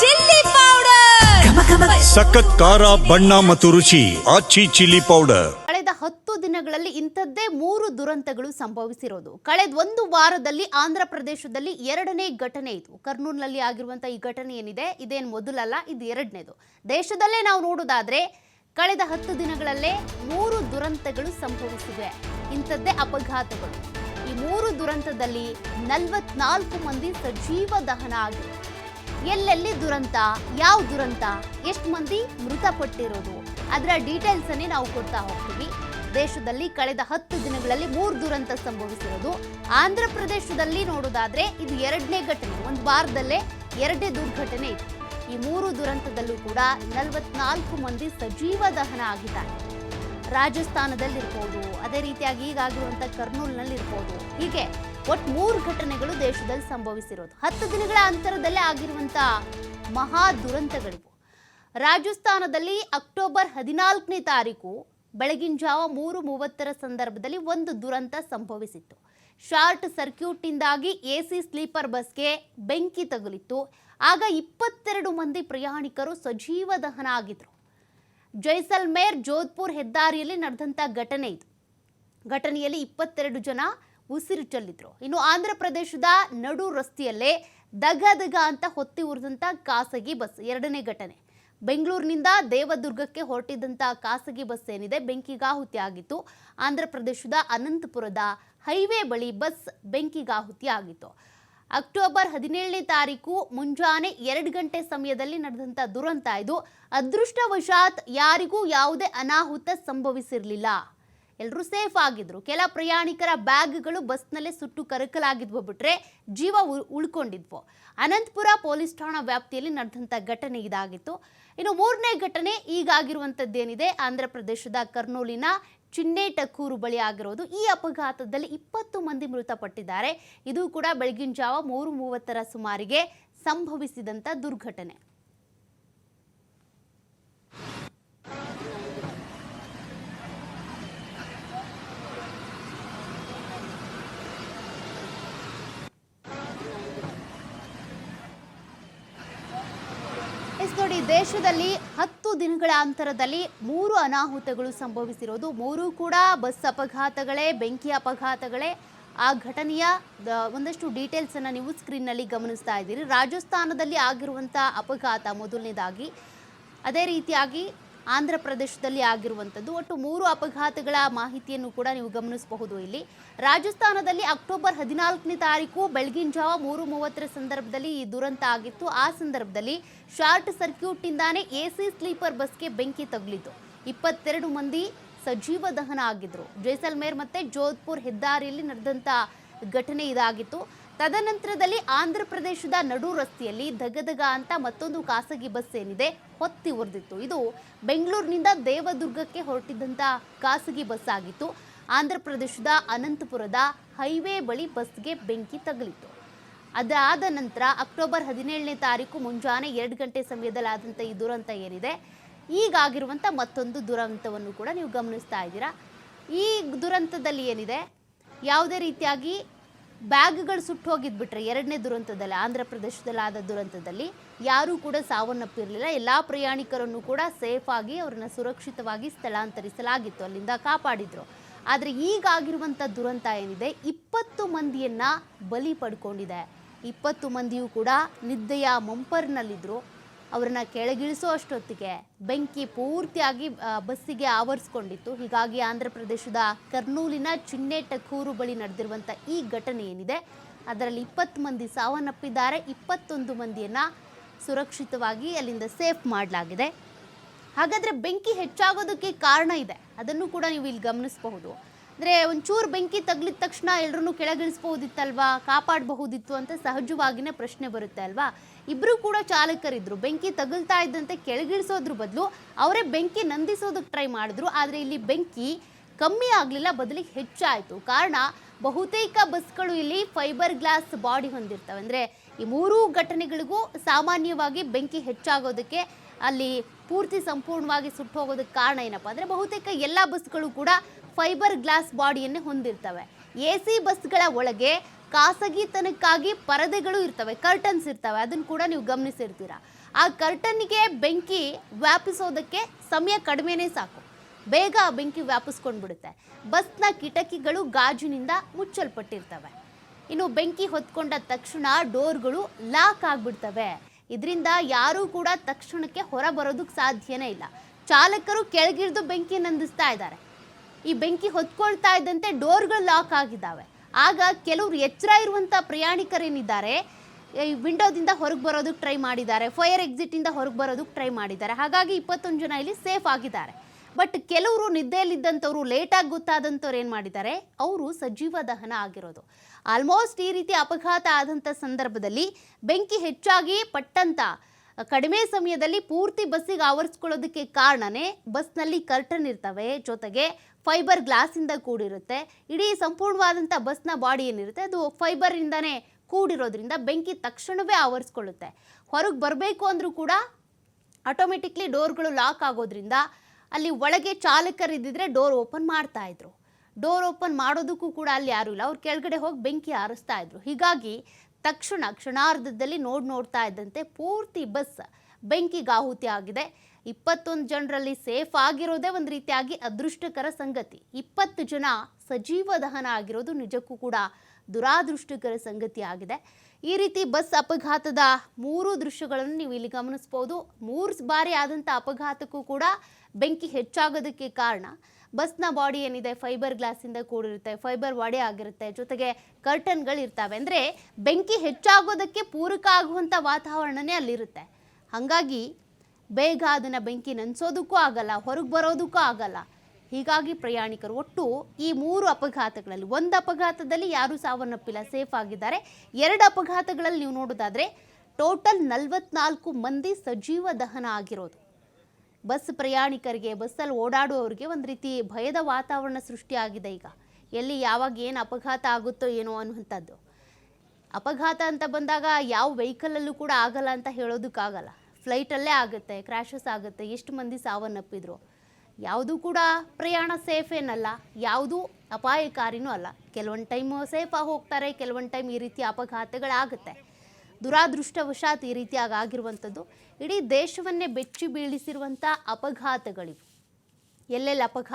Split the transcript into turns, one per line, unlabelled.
Chilli powder.
ಸಖತ್ ಖಾರ ಬಣ್ಣ ಮತ್ತು ರುಚಿ ಆಚಿ ಚಿಲ್ಲಿ ಪೌಡರ್.
ಕಳೆದ ಹತ್ತು ದಿನಗಳಲ್ಲಿ ಇಂಥದ್ದೇ ಮೂರು ದುರಂತಗಳು ಸಂಭವಿಸಿರೋದು. ಕಳೆದ ಒಂದು ವಾರದಲ್ಲಿ ಆಂಧ್ರ ಪ್ರದೇಶದಲ್ಲಿ ಎರಡನೇ ಘಟನೆ ಇದು. ಕರ್ನೂಲ್ನಲ್ಲಿ ಆಗಿರುವಂತಹ ಈ ಘಟನೆ ಏನಿದೆ? ಇದೇನು ಮೊದಲಲ್ಲ ಇದು ಎರಡನೇದು. ದೇಶದಲ್ಲೇ ನಾವು ನೋಡೋದಾದ್ರೆ ಕಳೆದ ಹತ್ತು ದಿನಗಳಲ್ಲೇ ಮೂರು ದುರಂತಗಳು ಸಂಭವಿಸಿವೆ. ಇಂಥದ್ದೇ ಅಪಘಾತಗಳು. ಈ ಮೂರು ದುರಂತದಲ್ಲಿ ನಲವತ್ನಾಲ್ಕು ಮಂದಿ ಸಜೀವ ದಹನ ಆಗಿದೆ. ಎಲ್ಲೆಲ್ಲಿ ದುರಂತ, ಯಾವ ದುರಂತ, ಎಷ್ಟು ಮಂದಿ ಮೃತಪಟ್ಟಿರೋದು? ಅದರ ಡೀಟೇಲ್ಸ್ ಅನ್ನೇ ನಾವು ಕೊಡ್ತಾ ಹೋಗ್ತೀವಿ. ದೇಶದಲ್ಲಿ ಕಳೆದ ಹತ್ತು ದಿನಗಳಲ್ಲಿ ಮೂರು ದುರಂತ ಸಂಭವಿಸಿರೋದು. ಆಂಧ್ರ ಪ್ರದೇಶದಲ್ಲಿ ನೋಡೋದಾದ್ರೆ ಇದು ಎರಡನೇ ಘಟನೆ, ಒಂದು ವಾರದಲ್ಲೇ ಎರಡನೇ ದುರ್ಘಟನೆ ಇತ್ತು. ಈ ಮೂರು ದುರಂತದಲ್ಲೂ ಕೂಡ ನಲವತ್ನಾಲ್ಕು ಮಂದಿ ಸಜೀವ ದಹನ ಆಗಿದ್ದಾರೆ. ರಾಜಸ್ಥಾನದಲ್ಲಿರ್ಬೋದು, ಅದೇ ರೀತಿಯಾಗಿ ಈಗಾಗಿರುವಂಥ ಕರ್ನೂಲ್ನಲ್ಲಿರ್ಬೋದು. ಹೀಗೆ ಒಟ್ಟು ಮೂರು ಘಟನೆಗಳು ದೇಶದಲ್ಲಿ ಸಂಭವಿಸಿರೋದು. ಹತ್ತು ದಿನಗಳ ಅಂತರದಲ್ಲೇ ಆಗಿರುವಂತಹ ಮಹಾ ದುರಂತಗಳಿವು. ರಾಜಸ್ಥಾನದಲ್ಲಿ ಅಕ್ಟೋಬರ್ ಹದಿನಾಲ್ಕನೇ ತಾರೀಕು ಬೆಳಗಿನ ಜಾವ ಮೂರು ಮೂವತ್ತರ ಸಂದರ್ಭದಲ್ಲಿ ಒಂದು ದುರಂತ ಸಂಭವಿಸಿತ್ತು. ಶಾರ್ಟ್ ಸರ್ಕ್ಯೂಟ್ನಿಂದಾಗಿ ಎ ಸಿ ಸ್ಲೀಪರ್ ಬಸ್ಗೆ ಬೆಂಕಿ ತಗುಲಿತ್ತು. ಆಗ ಇಪ್ಪತ್ತೆರಡು ಮಂದಿ ಪ್ರಯಾಣಿಕರು ಸಜೀವ ದಹನ ಆಗಿದ್ರು. ಜೈಸಲ್ಮೇರ್, ಜೋಧ್ಪುರ್ ಹೆದ್ದಾರಿಯಲ್ಲಿ ನಡೆದಂಥ ಘಟನೆ ಇದು. ಘಟನೆಯಲ್ಲಿ ಇಪ್ಪತ್ತೆರಡು ಜನ ಉಸಿರು ಚೆಲ್ಲಿದ್ರು ಇನ್ನು ಆಂಧ್ರ ಪ್ರದೇಶದ ನಡು ರಸ್ತೆಯಲ್ಲೇ ದಗ ದಗ ಅಂತ ಹೊತ್ತಿ ಉರಿದಂಥ ಖಾಸಗಿ ಬಸ್ ಎರಡನೇ ಘಟನೆ. ಬೆಂಗಳೂರಿನಿಂದ ದೇವದುರ್ಗಕ್ಕೆ ಹೊರಟಿದ್ದಂಥ ಖಾಸಗಿ ಬಸ್ ಏನಿದೆ, ಬೆಂಕಿಗಾಹುತಿ ಆಗಿತ್ತು. ಆಂಧ್ರ ಪ್ರದೇಶದ ಅನಂತಪುರದ ಹೈವೇ ಬಳಿ ಬಸ್ ಬೆಂಕಿಗಾಹುತಿ ಆಗಿತ್ತು. ಅಕ್ಟೋಬರ್ ಹದಿನೇಳನೇ ತಾರೀಕು ಮುಂಜಾನೆ ಎರಡು ಗಂಟೆ ಸಮಯದಲ್ಲಿ ನಡೆದಂಥ ದುರಂತ ಇದು. ಅದೃಷ್ಟವಶಾತ್ ಯಾರಿಗೂ ಯಾವುದೇ ಅನಾಹುತ ಸಂಭವಿಸಿರಲಿಲ್ಲ. ಎಲ್ಲರೂ ಸೇಫ್ ಆಗಿದ್ರು. ಕೆಲ ಪ್ರಯಾಣಿಕರ ಬ್ಯಾಗ್ಗಳು ಬಸ್ನಲ್ಲೇ ಸುಟ್ಟು ಕರಕಲಾಗಿದ್ವು ಬಿಟ್ರೆ ಜೀವ ಉಳ್- ಉಳ್ಕೊಂಡಿದ್ವು. ಅನಂತಪುರ ಪೊಲೀಸ್ ಠಾಣಾ ವ್ಯಾಪ್ತಿಯಲ್ಲಿ ನಡೆದಂಥ ಘಟನೆ ಇದಾಗಿತ್ತು. ಇನ್ನು ಮೂರನೇ ಘಟನೆ ಈಗಾಗಿರುವಂಥದ್ದೇನಿದೆ ಆಂಧ್ರ ಪ್ರದೇಶದ ಕರ್ನೂಲಿನ ಚಿನ್ನೇಟಕ್ಕೂರು ಬಳಿ ಆಗಿರೋದು. ಈ ಅಪಘಾತದಲ್ಲಿ ಇಪ್ಪತ್ತು ಮಂದಿ ಮೃತಪಟ್ಟಿದ್ದಾರೆ. ಇದು ಕೂಡ ಬೆಳಗಿನ ಜಾವ ಮೂರು ಮೂವತ್ತರ ಸುಮಾರಿಗೆ ಸಂಭವಿಸಿದಂಥ ದುರ್ಘಟನೆ ಎಸ್ ನೋಡಿ ದೇಶದಲ್ಲಿ ಹತ್ತು ದಿನಗಳ ಅಂತರದಲ್ಲಿ ಮೂರು ಅನಾಹುತಗಳು ಸಂಭವಿಸಿರೋದು. ಮೂರು ಕೂಡ ಬಸ್ ಅಪಘಾತಗಳೇ, ಬೆಂಕಿ ಅಪಘಾತಗಳೇ. ಆ ಘಟನೆಯ ಒಂದಷ್ಟು ಡೀಟೇಲ್ಸನ್ನು ನೀವು ಸ್ಕ್ರೀನ್ನಲ್ಲಿ ಗಮನಿಸ್ತಾ ಇದ್ದೀರಿ. ರಾಜಸ್ಥಾನದಲ್ಲಿ ಆಗಿರುವಂಥ ಅಪಘಾತ ಮೊದಲನೇದಾಗಿ. ಅದೇ ರೀತಿಯಾಗಿ ಆಂಧ್ರ ಪ್ರದೇಶದಲ್ಲಿ ಆಗಿರುವಂಥದ್ದು. ಒಟ್ಟು ಮೂರು ಅಪಘಾತಗಳ ಮಾಹಿತಿಯನ್ನು ಕೂಡ ನೀವು ಗಮನಿಸಬಹುದು ಇಲ್ಲಿ. ರಾಜಸ್ಥಾನದಲ್ಲಿ ಅಕ್ಟೋಬರ್ ಹದಿನಾಲ್ಕನೇ ತಾರೀಕು ಬೆಳಗಿನ ಜಾವ ಮೂರು ಮೂವತ್ತರ ಸಂದರ್ಭದಲ್ಲಿ ಈ ದುರಂತ ಆಗಿತ್ತು. ಆ ಸಂದರ್ಭದಲ್ಲಿ ಶಾರ್ಟ್ ಸರ್ಕ್ಯೂಟ್ನಿಂದಾನೇ ಎ ಸಿ ಸ್ಲೀಪರ್ ಬಸ್ಗೆ ಬೆಂಕಿ ತಗುಲಿತು ಇಪ್ಪತ್ತೆರಡು ಮಂದಿ ಸಜೀವ ದಹನ ಆಗಿದ್ರು. ಜೈಸಲ್ಮೇರ್ ಮತ್ತೆ ಜೋಧ್ಪುರ್ ಹೆದ್ದಾರಿಯಲ್ಲಿ ನಡೆದಂಥ ಘಟನೆ ಇದಾಗಿತ್ತು. ತದನಂತರದಲ್ಲಿ ಆಂಧ್ರ ಪ್ರದೇಶದ ನಡು ರಸ್ತೆಯಲ್ಲಿ ಧಗಧಗ ಅಂತ ಮತ್ತೊಂದು ಖಾಸಗಿ ಬಸ್ ಏನಿದೆ. ಹೊತ್ತಿ ಉರಿದಿತ್ತು. ಇದು ಬೆಂಗಳೂರಿನಿಂದ ದೇವದುರ್ಗಕ್ಕೆ ಹೊರಟಿದ್ದಂಥ ಖಾಸಗಿ ಬಸ್ ಆಗಿತ್ತು. ಆಂಧ್ರ ಪ್ರದೇಶದ ಅನಂತಪುರದ ಹೈವೇ ಬಳಿ ಬಸ್ಗೆ ಬೆಂಕಿ ತಗುಲಿತ್ತು. ಅದಾದ ನಂತರ ಅಕ್ಟೋಬರ್ ಹದಿನೇಳನೇ ತಾರೀಕು ಮುಂಜಾನೆ ಎರಡು ಗಂಟೆ ಸಮಯದಲ್ಲಿ ಆದಂಥ ಈ ದುರಂತ ಏನಿದೆ ಈಗಾಗಿರುವಂಥ ಮತ್ತೊಂದು ದುರಂತವನ್ನು ಕೂಡ ನೀವು ಗಮನಿಸ್ತಾ ಇದ್ದೀರಾ. ಈ ದುರಂತದಲ್ಲಿ ಏನಿದೆ, ಯಾವುದೇ ರೀತಿಯಾಗಿ ಬ್ಯಾಗ್ಗಳು ಸುಟ್ಟು ಹೋಗಿದ್ಬಿಟ್ರೆ ಎರಡನೇ ದುರಂತದಲ್ಲಿ, ಆಂಧ್ರ ಪ್ರದೇಶದಲ್ಲಾದ ದುರಂತದಲ್ಲಿ ಯಾರೂ ಕೂಡ ಸಾವನ್ನಪ್ಪಿರಲಿಲ್ಲ. ಎಲ್ಲ ಪ್ರಯಾಣಿಕರನ್ನು ಕೂಡ ಸೇಫಾಗಿ ಅವರನ್ನು ಸುರಕ್ಷಿತವಾಗಿ ಸ್ಥಳಾಂತರಿಸಲಾಗಿತ್ತು, ಅಲ್ಲಿಂದ ಕಾಪಾಡಿದ್ರು. ಆದರೆ ಈಗಾಗಿರುವಂಥ ದುರಂತ ಏನಿದೆ, ಇಪ್ಪತ್ತು ಮಂದಿಯನ್ನು ಬಲಿ ಪಡ್ಕೊಂಡಿದೆ. ಇಪ್ಪತ್ತು ಮಂದಿಯೂ ಕೂಡ ನಿದ್ದೆಯ ಮಂಪರ್ನಲ್ಲಿದ್ದರು ಅವರನ್ನು ಕೆಳಗಿಳಿಸೋ ಅಷ್ಟೊತ್ತಿಗೆ ಬೆಂಕಿ ಪೂರ್ತಿಯಾಗಿ ಬಸ್ಸಿಗೆ ಆವರಿಸ್ಕೊಂಡಿತ್ತು. ಹೀಗಾಗಿ ಆಂಧ್ರ ಪ್ರದೇಶದ ಕರ್ನೂಲಿನ ಚಿನ್ನೆಟಕೂರು ಬಳಿ ನಡೆದಿರುವಂಥ ಈ ಘಟನೆ ಏನಿದೆ, ಅದರಲ್ಲಿ ಇಪ್ಪತ್ತು ಮಂದಿ ಸಾವನ್ನಪ್ಪಿದ್ದಾರೆ. ಇಪ್ಪತ್ತೊಂದು ಮಂದಿಯನ್ನ ಸುರಕ್ಷಿತವಾಗಿ ಅಲ್ಲಿಂದ ಸೇಫ್ ಮಾಡಲಾಗಿದೆ. ಹಾಗಾದರೆ ಬೆಂಕಿ ಹೆಚ್ಚಾಗೋದಕ್ಕೆ ಕಾರಣ ಇದೆ. ಅದನ್ನು ಕೂಡ ನೀವು ಇಲ್ಲಿ ಗಮನಿಸಬಹುದು. ಅಂದರೆ ಒಂಚೂರು ಬೆಂಕಿ ತಗ್ಲಿದ ತಕ್ಷಣ ಎಲ್ಲರೂ ಕೆಳಗಿಳಿಸ್ಬೋದಿತ್ತಲ್ವಾ ಕಾಪಾಡಬಹುದಿತ್ತು ಅಂತ ಸಹಜವಾಗಿನೇ ಪ್ರಶ್ನೆ ಬರುತ್ತೆ ಅಲ್ವಾ? ಇಬ್ಬರೂ ಕೂಡ ಚಾಲಕರಿದ್ದರು ಬೆಂಕಿ ತಗುಲ್ತಾ ಇದ್ದಂತೆ ಕೆಳಗಿಳಿಸೋದ್ರ ಬದಲು ಅವರೇ ಬೆಂಕಿ ನಂದಿಸೋದಕ್ಕೆ ಟ್ರೈ ಮಾಡಿದ್ರು, ಆದರೆ ಇಲ್ಲಿ ಬೆಂಕಿ ಕಮ್ಮಿ ಆಗಲಿಲ್ಲ, ಬದಲಿಗೆ ಹೆಚ್ಚಾಯಿತು. ಕಾರಣ ಬಹುತೇಕ ಬಸ್ಗಳು ಇಲ್ಲಿ ಫೈಬರ್ ಗ್ಲಾಸ್ ಬಾಡಿ ಹೊಂದಿರ್ತವೆ. ಅಂದರೆ ಈ ಮೂರೂ ಘಟನೆಗಳಿಗೂ ಸಾಮಾನ್ಯವಾಗಿ ಬೆಂಕಿ ಹೆಚ್ಚಾಗೋದಕ್ಕೆ ಅಲ್ಲಿ ಪೂರ್ತಿ ಸಂಪೂರ್ಣವಾಗಿ ಸುಟ್ಟು ಹೋಗೋದಕ್ಕೆ ಕಾರಣ ಏನಪ್ಪ ಅಂದರೆ ಬಹುತೇಕ ಎಲ್ಲ ಬಸ್ಗಳು ಕೂಡ ಫೈಬರ್ ಗ್ಲಾಸ್ ಬಾಡಿಯನ್ನೇ ಹೊಂದಿರ್ತವೆ. ಎ ಸಿ ಬಸ್ಗಳ ಒಳಗೆ ಖಾಸಗಿತನಕ್ಕಾಗಿ ಪರದೆಗಳು ಇರ್ತವೆ ಕರ್ಟನ್ಸ್ ಇರ್ತವೆ. ಅದನ್ನು ಕೂಡ ನೀವು ಗಮನಿಸಿರ್ತೀರ. ಆ ಕರ್ಟನ್ಗೆ ಬೆಂಕಿ ವ್ಯಾಪಿಸೋದಕ್ಕೆ ಸಮಯ ಕಡಿಮೆನೆ ಸಾಕು. ಬೇಗ ಬೆಂಕಿ ವ್ಯಾಪಿಸ್ಕೊಂಡ್ಬಿಡುತ್ತೆ. ಬಸ್ನ ಕಿಟಕಿಗಳು ಗಾಜಿನಿಂದ ಮುಚ್ಚಲ್ಪಟ್ಟಿರ್ತವೆ. ಇನ್ನು ಬೆಂಕಿ ಹೊತ್ಕೊಂಡ ತಕ್ಷಣ ಡೋರ್ಗಳು ಲಾಕ್ ಆಗ್ಬಿಡ್ತವೆ. ಇದರಿಂದ ಯಾರೂ ಕೂಡ ತಕ್ಷಣಕ್ಕೆ ಹೊರ ಬರೋದಕ್ಕೆ ಸಾಧ್ಯನೇ ಇಲ್ಲ. ಚಾಲಕರು ಕೆಳಗಿಳಿದು ಬೆಂಕಿ ನಂದಿಸ್ತಾ ಇದ್ದಾರೆ. ಈ ಬೆಂಕಿ ಹೊತ್ಕೊಳ್ತಾ ಇದ್ದಂತೆ ಡೋರ್ಗಳು ಲಾಕ್ ಆಗಿದ್ದಾವೆ. ಆಗ ಕೆಲವರು ಎಚ್ಚರ ಇರುವಂಥ ಪ್ರಯಾಣಿಕರೇನಿದ್ದಾರೆ, ಈ ವಿಂಡೋದಿಂದ ಹೊರಗೆ ಬರೋದಕ್ಕೆ ಟ್ರೈ ಮಾಡಿದ್ದಾರೆ, ಫೈರ್ ಎಕ್ಸಿಟಿಂದ ಹೊರಗೆ ಬರೋದಕ್ಕೆ ಟ್ರೈ ಮಾಡಿದ್ದಾರೆ. ಹಾಗಾಗಿ ಇಪ್ಪತ್ತೊಂದು ಜನ ಇಲ್ಲಿ ಸೇಫ್ ಆಗಿದ್ದಾರೆ. ಬಟ್ ಕೆಲವರು ನಿದ್ದೆಯಲ್ಲಿದ್ದಂಥವ್ರು, ಲೇಟಾಗಿ ಗೊತ್ತಾದಂಥವ್ರು ಏನು ಮಾಡಿದ್ದಾರೆ, ಅವರು ಸಜೀವ ದಹನ ಆಗಿರೋದು. ಆಲ್ಮೋಸ್ಟ್ ಈ ರೀತಿ ಅಪಘಾತ ಆದಂಥ ಸಂದರ್ಭದಲ್ಲಿ ಬೆಂಕಿ ಹೆಚ್ಚಾಗಿ ಪಟ್ಟಂತ ಕಡಿಮೆ ಸಮಯದಲ್ಲಿ ಪೂರ್ತಿ ಬಸ್ಸಿಗೆ ಆವರಿಸ್ಕೊಳ್ಳೋದಕ್ಕೆ ಕಾರಣನೇ ಬಸ್ನಲ್ಲಿ ಕರ್ಟನ್ ಇರ್ತವೆ. ಜೊತೆಗೆ ಫೈಬರ್ ಗ್ಲಾಸಿಂದ ಕೂಡಿರುತ್ತೆ. ಇಡೀ ಸಂಪೂರ್ಣವಾದಂಥ ಬಸ್ನ ಬಾಡಿ ಏನಿರುತ್ತೆ, ಅದು ಫೈಬರಿಂದನೇ ಕೂಡಿರೋದ್ರಿಂದ ಬೆಂಕಿ ತಕ್ಷಣವೇ ಆವರಿಸ್ಕೊಳ್ಳುತ್ತೆ. ಹೊರಗೆ ಬರಬೇಕು ಅಂದರೂ ಕೂಡ ಆಟೋಮೆಟಿಕ್ಲಿ ಡೋರ್ಗಳು ಲಾಕ್ ಆಗೋದ್ರಿಂದ ಅಲ್ಲಿ ಒಳಗೆ ಚಾಲಕರಿದ್ದಿದ್ರೆ ಡೋರ್ ಓಪನ್ ಮಾಡ್ತಾ ಇದ್ರು. ಡೋರ್ ಓಪನ್ ಮಾಡೋದಕ್ಕೂ ಕೂಡ ಅಲ್ಲಿ ಯಾರೂ ಇಲ್ಲ. ಅವ್ರು ಕೆಳಗಡೆ ಹೋಗಿ ಬೆಂಕಿ ಹಾರಿಸ್ತಾ ಇದ್ರು. ಹೀಗಾಗಿ ತಕ್ಷಣ ಕ್ಷಣಾರ್ಧದಲ್ಲಿ ನೋಡಿ ನೋಡ್ತಾ ಇದ್ದಂತೆ ಪೂರ್ತಿ ಬಸ್ ಬೆಂಕಿಗಾಹುತಿ ಆಗಿದೆ. ಇಪ್ಪತ್ತೊಂದು ಜನರಲ್ಲಿ ಸೇಫ್ ಆಗಿರೋದೇ ಒಂದು ರೀತಿಯಾಗಿ ಅದೃಷ್ಟಕರ ಸಂಗತಿ. ಇಪ್ಪತ್ತು ಜನ ಸಜೀವ ದಹನ ಆಗಿರೋದು ನಿಜಕ್ಕೂ ಕೂಡ ದುರಾದೃಷ್ಟಕರ ಸಂಗತಿ ಆಗಿದೆ. ಈ ರೀತಿ ಬಸ್ ಅಪಘಾತದ ಮೂರು ದೃಶ್ಯಗಳನ್ನು ನೀವು ಇಲ್ಲಿ ಗಮನಿಸ್ಬೋದು. ಮೂರು ಬಾರಿ ಆದಂಥ ಅಪಘಾತಕ್ಕೂ ಕೂಡ ಬೆಂಕಿ ಹೆಚ್ಚಾಗೋದಕ್ಕೆ ಕಾರಣ. ಬಸ್ನ ಬಾಡಿ ಏನಿದೆ? ಫೈಬರ್ ಗ್ಲಾಸಿಂದ ಕೂಡಿರುತ್ತೆ, ಫೈಬರ್ ಬಾಡಿ ಆಗಿರುತ್ತೆ, ಜೊತೆಗೆ ಕರ್ಟನ್ಗಳು ಇರ್ತವೆ. ಅಂದರೆ ಬೆಂಕಿ ಹೆಚ್ಚಾಗೋದಕ್ಕೆ ಪೂರಕ ಆಗುವಂಥ ವಾತಾವರಣನೇ ಅಲ್ಲಿರುತ್ತೆ. ಹಾಗಾಗಿ ಬೇಗ ಅದನ್ನು ಬೆಂಕಿ ನೆನೆಸೋದಕ್ಕೂ ಆಗಲ್ಲ, ಹೊರಗೆ ಬರೋದಕ್ಕೂ ಆಗಲ್ಲ. ಹೀಗಾಗಿ ಪ್ರಯಾಣಿಕರು ಒಟ್ಟು ಈ ಮೂರು ಅಪಘಾತಗಳಲ್ಲಿ, ಒಂದು ಅಪಘಾತದಲ್ಲಿ ಯಾರೂ ಸಾವನ್ನಪ್ಪಿಲ್ಲ, ಸೇಫ್ ಆಗಿದ್ದಾರೆ. ಎರಡು ಅಪಘಾತಗಳಲ್ಲಿ ನೀವು ನೋಡೋದಾದರೆ, ಟೋಟಲ್ ನಲವತ್ನಾಲ್ಕು ಮಂದಿ ಸಜೀವ ದಹನ ಆಗಿರೋದು. ಬಸ್ ಪ್ರಯಾಣಿಕರಿಗೆ, ಬಸ್ಸಲ್ಲಿ ಓಡಾಡುವವರಿಗೆ ಒಂದು ರೀತಿ ಭಯದ ವಾತಾವರಣ ಸೃಷ್ಟಿಯಾಗಿದೆ ಈಗ. ಎಲ್ಲಿ ಯಾವಾಗ ಏನು ಅಪಘಾತ ಆಗುತ್ತೋ ಏನೋ ಅನ್ನುವಂಥದ್ದು. ಅಪಘಾತ ಅಂತ ಬಂದಾಗ ಯಾವ ವೆಹಿಕಲಲ್ಲೂ ಕೂಡ ಆಗಲ್ಲ ಅಂತ ಹೇಳೋದಕ್ಕಾಗಲ್ಲ. ಫ್ಲೈಟಲ್ಲೇ ಆಗುತ್ತೆ ಕ್ರ್ಯಾಶಸ್ ಆಗುತ್ತೆ, ಎಷ್ಟು ಮಂದಿ ಸಾವನ್ನಪ್ಪಿದ್ರು. ಯಾವುದೂ ಕೂಡ ಪ್ರಯಾಣ ಸೇಫ್ ಏನಲ್ಲ, ಯಾವುದೂ ಅಪಾಯಕಾರಿನೂ ಅಲ್ಲ. ಕೆಲವೊಂದು ಟೈಮು ಸೇಫಾಗಿ ಹೋಗ್ತಾರೆ, ಕೆಲವೊಂದು ಟೈಮ್ ಈ ರೀತಿ ಅಪಘಾತಗಳಾಗುತ್ತೆ. ದುರಾದೃಷ್ಟವಶಾತ್ ಈ ರೀತಿಯಾಗಿ ಆಗಿರುವಂಥದ್ದು. ಇಡೀ ದೇಶವನ್ನೇ ಬೆಚ್ಚಿ ಬೀಳಿಸಿರುವಂಥ ಅಪಘಾತಗಳಿವು. ಎಲ್ಲೆಲ್ಲಿ ಅಪಘಾತ